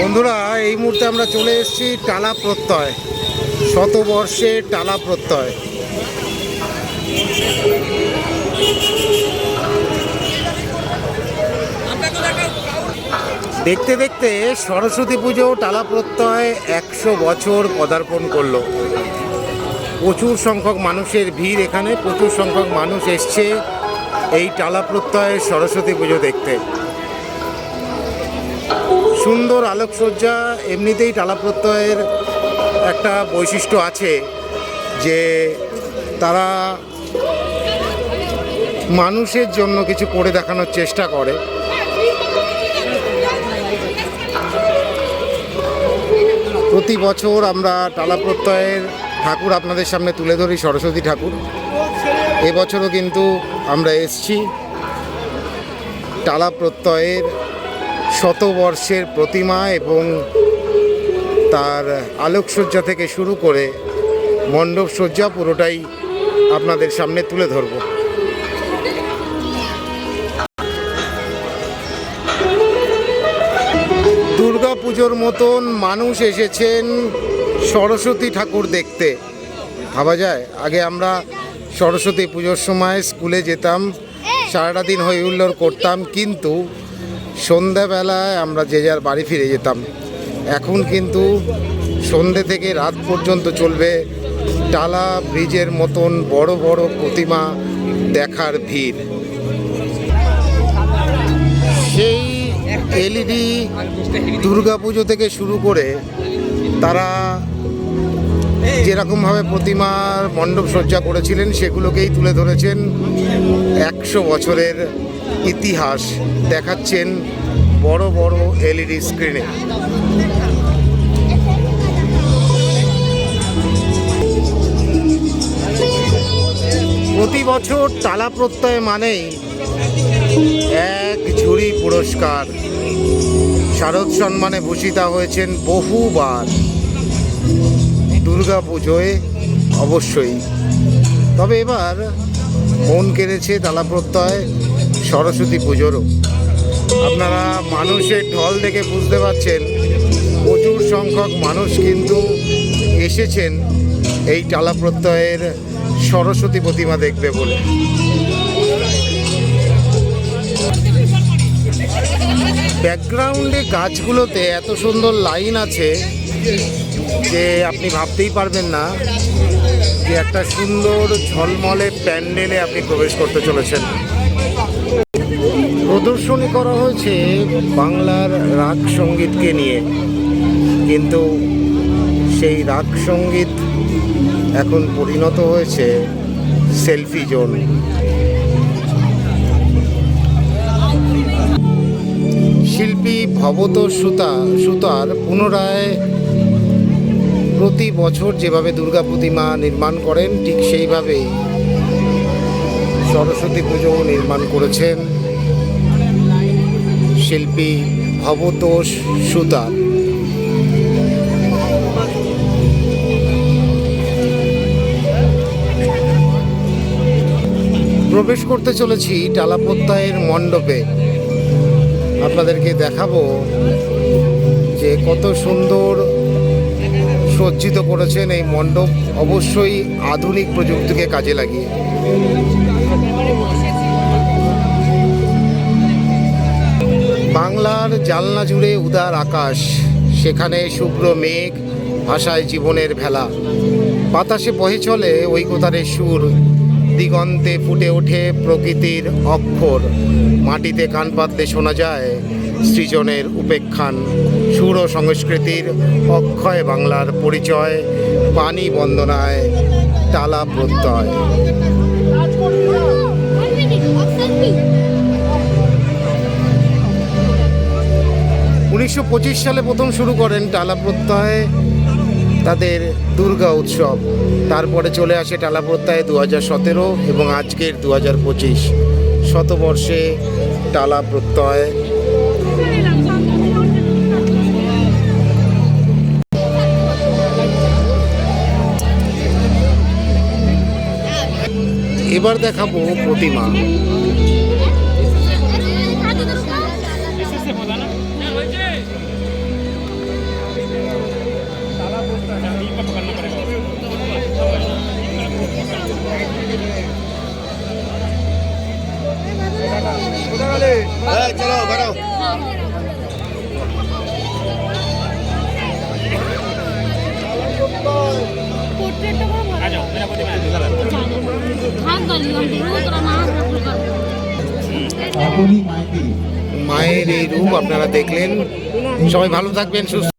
বন্ধুরা, এই মুহূর্তে আমরা চলে এসেছি টালা প্রত্যয়, শতবর্ষে টালা প্রত্যয়। দেখতে দেখতে সরস্বতী পুজো টালা প্রত্যয় একশো বছর পদার্পণ করল। প্রচুর সংখ্যক মানুষের ভিড় এখানে, প্রচুর সংখ্যক মানুষ এসছে এই টালা প্রত্যয়ের সরস্বতী পুজো দেখতে। সুন্দর আলোকসজ্জা, এমনিতেই টালা প্রত্যয়ের একটা বৈশিষ্ট্য আছে যে তারা মানুষের জন্য কিছু করে দেখানোর চেষ্টা করে। প্রতি বছর আমরা টালা প্রত্যয়ের ঠাকুর আপনাদের সামনে তুলে ধরি, সরস্বতী ঠাকুর। এবছরও কিন্তু আমরা এসছি টালা প্রত্যয়ের শতবর্ষের প্রতিমা এবং তার আলোকসজ্জা থেকে শুরু করে মণ্ডপ সজ্জা পুরোটাই আপনাদের সামনে তুলে ধরব। দুর্গা পুজোর মতন মানুষ এসেছেন সরস্বতী ঠাকুর দেখতে। ভাবা যায়, আগে আমরা সরস্বতী পুজোর সময় স্কুলে যেতাম, সারাটা দিন হই হুল্লোড় করতাম, কিন্তু সন্ধ্যাবেলায় আমরা যে যার বাড়ি ফিরে যেতাম। এখন কিন্তু সন্ধে থেকে রাত পর্যন্ত চলবে টালা ব্রিজের মতন বড় বড় প্রতিমা দেখার ভিড়। সেই এলইডি দুর্গাপুজো থেকে শুরু করে তারা যেরকমভাবে প্রতিমার মণ্ডপ সজ্জা করেছিলেন, সেগুলোকেই তুলে ধরেছেন একশো বছরের ইতিহাস দেখাচ্ছেন বড় বড় এলইডি স্ক্রিনে। প্রতি বছর টালা প্রত্যয় মানেই এক ঝুড়ি পুরস্কার। শারদ সম্মানে ভূষিতা হয়েছেন বহুবার। দুর্গা পুজোয় অবশ্যই। তবে এবার মন কেড়েছে তালা প্রত্যয়। সরস্বতী পুজোরও। আপনারা মানুষের ঢল দেখে বুঝতে পারছেন, প্রচুর সংখ্যক মানুষ কিন্তু এসেছেন এই টালা প্রত্যয়ের সরস্বতী প্রতিমা দেখবে বলে। ব্যাকগ্রাউন্ডে গাছগুলোতে এত সুন্দর লাইন আছে যে আপনি ভাবতেই পারবেন না যে একটা সুন্দর ঝলমলে প্যান্ডেলে আপনি প্রবেশ করতে চলেছেন। প্রদর্শনী করা হয়েছে বাংলার রাগ সঙ্গীতকে নিয়ে। কিন্তু সেই রাগ সংগীত এখন পরিণত হয়েছে সেলফি জোন। শিল্পী ভবত সুতা, সুতার পুনরায় প্রতি বছর যেভাবে দুর্গা প্রতিমা নির্মাণ করেন, ঠিক সেইভাবেই সরস্বতী পুজো নির্মাণ করেছেন। শিল্পী ভবতোষ সুতার প্রবেশ করতে চলেছি টালাপত্তায়ের মণ্ডপে। আপনাদেরকে দেখাবো যে কত সুন্দর সজ্জিত করেছেন এই মণ্ডপ। অবশ্যই আধুনিক প্রযুক্তিকে কাজে লাগিয়ে। বাংলার জালনা জুড়ে উদার আকাশ, সেখানে শুভ্র মেঘ ভাষায় জীবনের ভেলা। বাতাসে বহে চলে ঐকতারের সুর, দিগন্তে ফুটে ওঠে প্রকৃতির অক্ষর। মাটিতে কান পাতলে শোনা যায় সৃজনের উপেক্ষান। সুর ও সংস্কৃতির অক্ষয় বাংলার পরিচয়, পানি বন্দনায় টালা প্রত্যয়। উনিশশো পঁচিশ সালে প্রথম শুরু করেন টালা প্রত্যয় তাদের দুর্গা উৎসব। তারপরে চলে আসে টালা প্রত্যয় দু হাজার সতেরো এবং আজকের দু হাজার পঁচিশ। শতবর্ষে টালা প্রত্যয়। এবার দেখাবো প্রতিমা। মায়ের এই রূপ আপনারা দেখলেন। সবাই ভালো থাকবেন সুস্থ